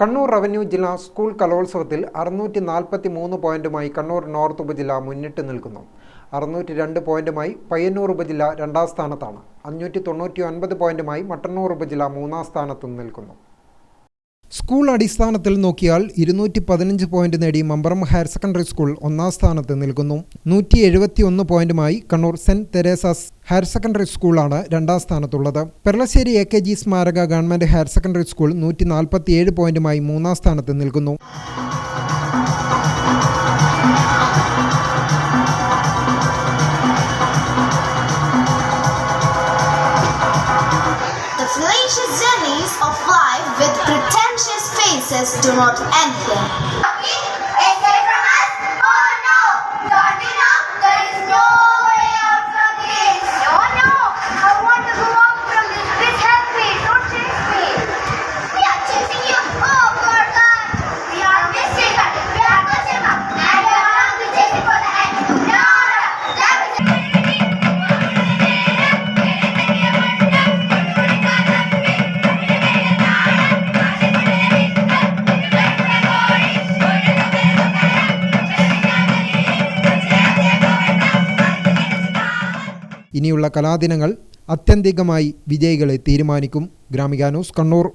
Kannur revenue ജില്ലാ school കലോത്സവത്തിൽ അറുന്നൂറ്റി നാൽപ്പത്തി മൂന്ന് പോയിന്റുമായി കണ്ണൂർ നോർത്ത് ഉപജില്ല മുന്നിട്ട് നിൽക്കുന്നു. അറുന്നൂറ്റി രണ്ട് പോയിന്റുമായി പയ്യന്നൂർ ഉപജില്ല രണ്ടാം സ്ഥാനത്താണ്. അഞ്ഞൂറ്റി തൊണ്ണൂറ്റി ഒൻപത് പോയിന്റുമായി മട്ടന്നൂർ ഉപജില്ല മൂന്നാം സ്ഥാനത്തും നിൽക്കുന്നു. സ്കൂൾ അടിസ്ഥാനത്തിൽ നോക്കിയാൽ ഇരുന്നൂറ്റി പതിനഞ്ച് പോയിന്റ് നേടി മമ്പറം ഹയർ സെക്കൻഡറി സ്കൂൾ ഒന്നാം സ്ഥാനത്ത് നിൽക്കുന്നു. നൂറ്റി എഴുപത്തി ഒന്ന് പോയിന്റുമായി Kannur saint Teresa's higher secondary സ്കൂളാണ് രണ്ടാം സ്ഥാനത്തുള്ളത്. പെർളശ്ശേരി എ കെ ജി സ്മാരക ഗവൺമെന്റ് ഹയർ സെക്കൻഡറി സ്കൂൾ നൂറ്റി നാൽപ്പത്തിയേഴ് പോയിന്റുമായി മൂന്നാം സ്ഥാനത്ത് നിൽക്കുന്നു. Of faces do not end here. ഇനിയുള്ള കലാദിനങ്ങൾ അത്യന്തികമായി വിജയികളെ തീരുമാനിക്കും. ഗ്രാമിക ന്യൂസ് കണ്ണൂർ.